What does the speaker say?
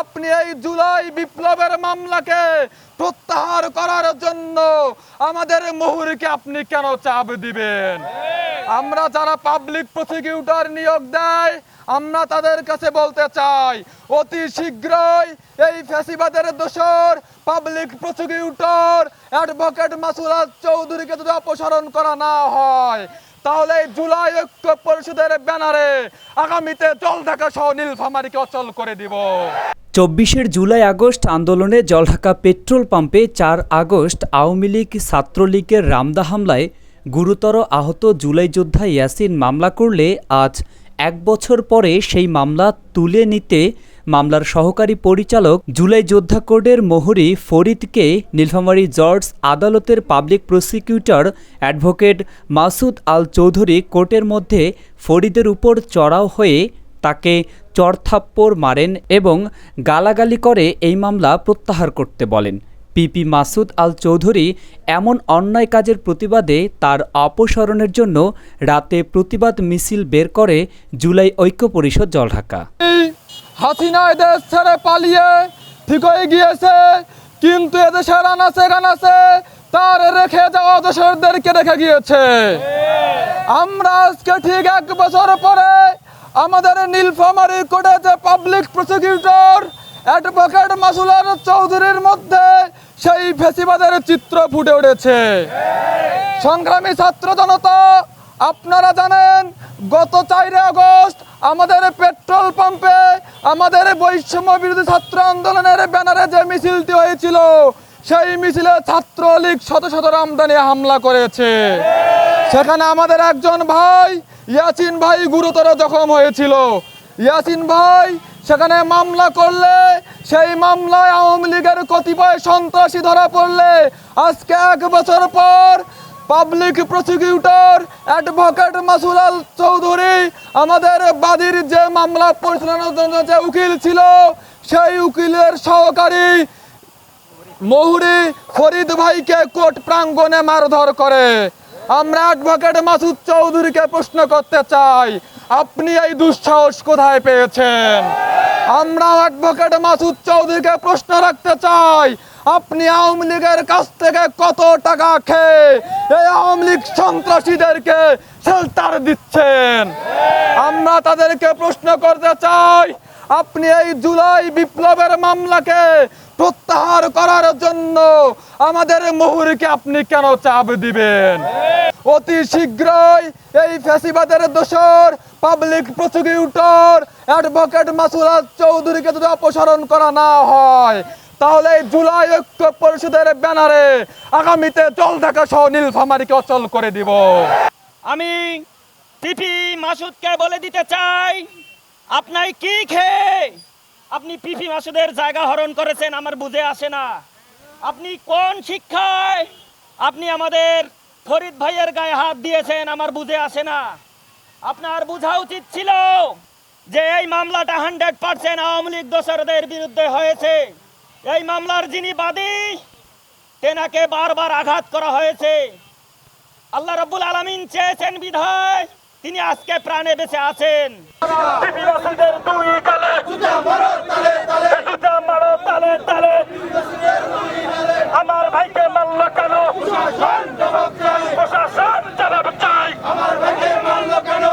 আপনি এই জুলাই বিপ্লবের মামলাকে প্রত্যাহার করার জন্য আমাদের মুহুরিকে আপনি কেন চাপ দিবেন? আমরা যারা পাবলিক প্রসিকিউটর নিয়োগ দেয়, আমরা তাদের কাছে বলতে চাই, অতি শীঘ্রই এই ফ্যাসিবাদের দোষর পাবলিক প্রসিকিউটর অ্যাডভোকেট মাসুরাত চৌধুরীকে যদি অপসারণ করা না হয়, তাহলে এই জুলাই ঐক্য পরিষদের ব্যানারে আগামীতে জল ঢাকা সহ নীলফামারীকে অচল করে দিব। চব্বিশের জুলাই আগস্ট আন্দোলনে জলঢাকা পেট্রোল পাম্পে চার আগস্ট আওয়ামী লীগ ছাত্রলীগের রামদা হামলায় গুরুতর আহত জুলাই যোদ্ধা ইয়াসিন মামলা করলে আজ এক বছর পরে সেই মামলা তুলে নিতে মামলার সহকারী পরিচালক জুলাই যোদ্ধা কোডের মোহরি ফরিদকে নীলফামারী জর্জ আদালতের public prosecutor advocate Masud Al Chowdhury কোর্টের মধ্যে ফরিদের উপর চড়াও হয়ে তাকে চড়থাপ্পড় মারেন এবং গালাগালি করে এই মামলা প্রত্যাহার করতে বলেন। পিপি মাসুদ আল চৌধুরী এমন অন্যায় কাজের প্রতিবাদে তার অপসারণের জন্য রাতে প্রতিবাদ মিছিল বের করে জুলাই ঐক্য পরিষদ জলঢাকা। হাসিনা এদেশ ছেড়ে পালিয়ে ঠিক হয়ে গিয়েছে, কিন্তু এদেশের আনাচে কানাচে তার রেখে যাওয়া দেশেরদেরকে রেখে গিয়েছে। আমরা আজকে ঠিক এক বছর পরে আমাদের নীলফামারী কোর্টে পাবলিক প্রসিকিউটর অ্যাডভোকেট মাসুলার চৌধুরীর মধ্যে সেই ফেসিবাদের চিত্র ফুটে উঠেছে। সংগ্রামী ছাত্র জনতা, আপনারা জানেন, গত চারই আগস্ট আমাদের পেট্রোল পাম্পে আমাদের বৈষম্য বিরোধী ছাত্র আন্দোলনের ব্যানারে যে মিছিলটি হয়েছিল, সেই মিছিলে ছাত্রলীগ শত শত রামদানি হামলা করেছে। সেখানে আমাদের একজন ভাই, ইয়াসিন ভাই গুরুতর জখম হয়েছিল। ইয়াসিন ভাই সেখানে মামলা করলে, সেই মামলায় আওয়ামী লীগের কতিপয় সন্ত্রাসী ধরা পড়লে আজকে এক বছর পর পাবলিক প্রসিকিউটর অ্যাডভোকেট মাসুলাল চৌধুরী আমাদের বাদীর যে মামলা পরিচালনার জন্য যে উকিল ছিল, সেই উকিলের সহকারী মহুরি ফরিদ ভাইকে কোর্ট প্রাঙ্গণে মারধর করে। আমরা অ্যাডভোকেট মাসুদ চৌধুরীকে প্রশ্ন করতে চাই, আপনি এই দুঃসাহস কোথায় পেয়েছেন? আমরা অ্যাডভোকেট মাসুদ চৌধুরীকে প্রশ্ন রাখতে চাই, আপনি আওয়ামী লীগের কাছ থেকে কত টাকা খেয়ে এই আওয়ামী লীগ সন্ত্রাসীদেরকে শেল্টার দিচ্ছেন? আমরা তাদেরকে প্রশ্ন করতে চাই, আপনি এই জুলাই বিপ্লবের মামলাকে প্রত্যাহার করার জন্য আমাদের মুহুরিকে আপনি কেন চাপ দিবেন? অতি শীঘ্রই এই ফ্যাসিবাদের দোষর, পাবলিক প্রসিকিউটর, অ্যাডভোকেট মাসুরাত চৌধুরীকে যদি অপসারণ করা না হয়, তাহলে জুলাই ঐক্য পরিষদের ব্যানারে আগামীতে জল ঢাকা সহ নীলফামারীকে অচল করে দিব। আমি পিপি মাসুদকে বলে দিতে চাই আপনার কি খেয়ে আপনি পিপি মাসুদের জায়গা হরণ করেছেন, আমার বুঝে আসে না। আপনি কোন শিক্ষায় আপনি আমাদের ফরিদ ভাইয়ের গায়ে হাত দিয়েছেন, আমার বুঝে আসে না। আপনার বোঝা উচিত ছিল যে এই মামলাটা হান্ড্রেড পার্সেন্ট আওয়ামী লীগ দোসরদের বিরুদ্ধে হয়েছে। এই মামলার যিনি বাদী, তেনাকে বারবার আঘাত করা হয়েছে। আল্লাহ রাব্বুল আলামিন চেয়েছেন বিধায় তিনি আজকে প্রাণে বেঁচে আছেন। আমার ভাইকে মাল্লা কেন?